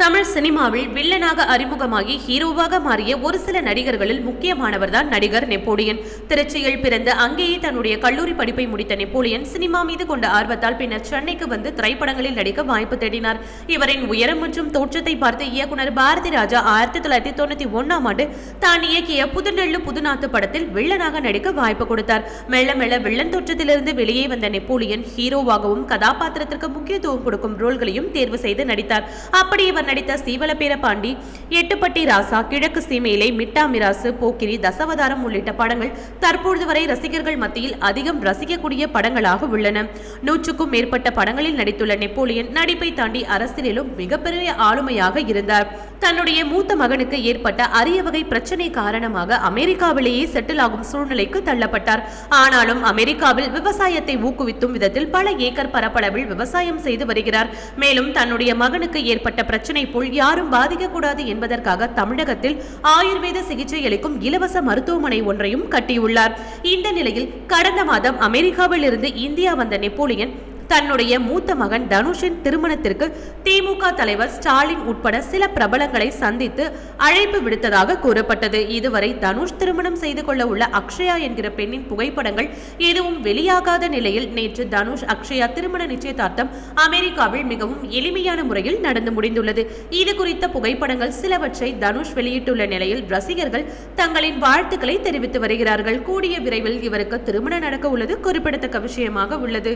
தமிழ் சினிமாவில் வில்லனாக அறிமுகமாகி ஹீரோவாக மாறிய ஒரு சில நடிகர்களில் முக்கியமானவர்தான் நடிகர் நெப்போலியன். திருச்சியில் பிறந்து அங்கேயே தன்னுடைய கல்லூரி படிப்பை முடித்த நெப்போலியன் சினிமா மீது கொண்ட ஆர்வத்தால் பின்னர் சென்னைக்கு வந்து திரைப்படங்களில் நடிக்க வாய்ப்பு தேடினார். இவரின் உயரம் மற்றும் தோற்றத்தை பார்த்து இயக்குனர் பாரதி ராஜா ஆயிரத்தி தொள்ளாயிரத்தி தொண்ணூத்தி ஒன்னாம் ஆண்டு தான் இயக்கிய புதுநெல்லு புதுநாத்து படத்தில் வில்லனாக நடிக்க வாய்ப்பு கொடுத்தார். மெல்ல மெல்ல வில்லன் தோற்றத்திலிருந்து வெளியே வந்த நெப்போலியன் ஹீரோவாகவும் கதாபாத்திரத்திற்கு முக்கியத்துவம் கொடுக்கும் ரோல்களையும் தேர்வு செய்து நடித்தார். அப்படி இவர் நடித்த சீவலப்பேர பாண்டி எட்டுப்பட்டி ராசா கிழக்கு சீமையிலே மிட்டா மிராசு போக்கிரி தசவதாரம் உள்ளிட்ட படங்கள் தற்பொழுது வரை ரசிகர்கள் மத்தியில் அதிகம் ரசிக்கக்கூடிய படங்களாக உள்ளன. நூற்றுக்கும் மேற்பட்ட படங்களில் நடித்துள்ள நெப்போலியன் நடிப்பை தாண்டி அரசியலிலும் மிகப்பெரிய ஆளுமையாக இருந்தார். தன்னுடைய மூத்த மகனுக்கு ஏற்பட்ட அரிய வகை பிரச்சனை காரணமாக அமெரிக்காவிலேயே செட்டில் ஆகும் சூழ்நிலைக்கு தள்ளப்பட்டார். ஆனாலும் அமெரிக்காவில் விவசாயத்தை ஊக்குவித்தும் விதத்தில் பல ஏக்கர் பரப்பளவில் விவசாயம் செய்து வருகிறார். மேலும் தன்னுடைய மகனுக்கு ஏற்பட்ட பிரச்சனை போல் யாரும் பாதிக்கக்கூடாது என்பதற்காக தமிழகத்தில் ஆயுர்வேத சிகிச்சை அளிக்கும் இலவச மருத்துவமனை ஒன்றையும் கட்டியுள்ளார். இந்த நிலையில் கடந்த மாதம் அமெரிக்காவில் இருந்து இந்தியா வந்த நெப்போலியன் தன்னுடைய மூத்த மகன் தனுஷின் திருமணத்திற்கு திமுக தலைவர் ஸ்டாலின் உட்பட சில பிரபலங்களை சந்தித்து அழைப்பு விடுத்ததாக கூறப்பட்டது. இதுவரை தனுஷ் திருமணம் செய்து கொள்ள உள்ள அக்ஷயா என்கிற பெண்ணின் புகைப்படங்கள் எதுவும் வெளியாகாத நிலையில் நேற்று தனுஷ் அக்ஷயா திருமண நிச்சயதார்த்தம் அமெரிக்காவில் மிகவும் எளிமையான முறையில் நடந்து முடிந்துள்ளது. இது குறித்த புகைப்படங்கள் சிலவற்றை தனுஷ் வெளியிட்டுள்ள நிலையில் ரசிகர்கள் தங்களின் வாழ்த்துக்களை தெரிவித்து வருகிறார்கள். கூடிய விரைவில் இவருக்கு திருமணம் நடக்க உள்ளது குறிப்பிடத்தக்க விஷயமாக உள்ளது.